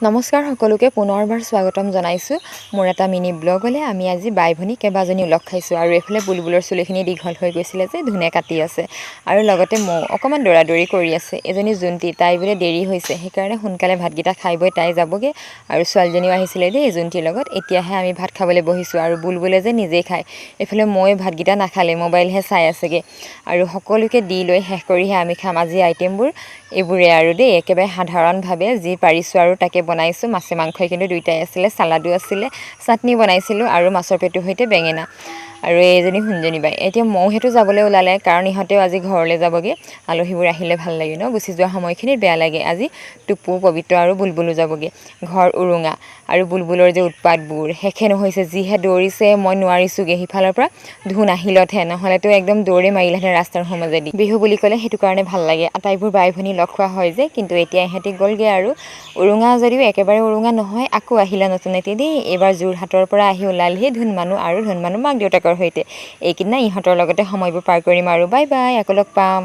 নমস্কাৰ সকলোকে পুনৰবাৰ স্বাগতম জনাইছোঁ। মোৰ এটা মিনি ব্লগলৈ আমি আজি বাই ভনী কেইবাজনীও লগ খাইছোঁ আৰু এইফালে বুলবুলৰ চুলিখিনি দীঘল হৈ গৈছিলে যে ধুনে কাটি আছে। আৰু লগতে মৌ অকণমান দৌৰা দৌৰি কৰি আছে। এজনী জোনটি তাই বোলে দেৰি হৈছে সেইকাৰণে সোনকালে ভাতকেইটা খাই বৈ তাই যাবগৈ। আৰু ছোৱালীজনীও আহিছিলে দেই জোনটিৰ লগত এতিয়াহে আমি ভাত খাবলৈ বহিছোঁ আৰু বুলবুলে যে নিজেই খায়। এইফালে মই ভাতকেইটা নাখালে মোবাইলহে চাই আছেগৈ। আৰু সকলোকে দি লৈ শেষ কৰিহে আমি খাম আজি আইটেমবোৰ। এইবোৰে আৰু দেই একেবাৰে সাধাৰণভাৱে যি পাৰিছোঁ আৰু তাকে বনাইছোঁ, মাছে মাংসই কিন্তু দুইটাই আছিলে, চালাডো আছিলে, চাটনি বনাইছিলোঁ আৰু মাছৰ পেটুৰ সৈতে বেঙেনা। আৰু এইজনী সোনজনী বাই, এতিয়া মৌহেঁতো যাবলৈ ওলালে, কাৰণ ইহঁতেও আজি ঘৰলৈ যাবগৈ, আলহীবোৰ আহিলে ভালো লাগে ন, গুচি যোৱা সময়খিনিত বেয়া লাগে, আজি টুপু, পবিত্ৰ আৰু বুলবুলো যাবগৈ, ঘৰ উৰুঙা, আৰু বুলবুলৰ যে উৎপাতবোৰ শেষে নহৈছে যিহে দৌৰিছে, মই নোৱাৰিছোঁগৈ, সিফালৰ পৰা ধুন আহিলতহে, নহ'লেতো একদম দৌৰে মাৰিলেহেঁতেন ৰাস্তাৰ মাজেদি বিহু বুলি ক'লে সেইটো কাৰণে ভালো লাগে, আটাইবোৰ বাই ভনী লগ খোৱা হয় যে, কিন্তু এতিয়া ইহঁতি গ'লগৈ আৰু উৰুঙা যদিও একেবাৰে উৰুঙা নহয়। আকৌ আহিলে নতুন এটি দেই এইবাৰ যোৰহাটৰ পৰা আহি ওলালহি মানুহ আৰু ধুন মানুহ মাক দেউতাকৰ সৈতে। এইকেইদিনা ইহঁতৰ লগতে সময়বোৰ পাৰ কৰিম আৰু। বাই বাই আকৌ লগ পাম।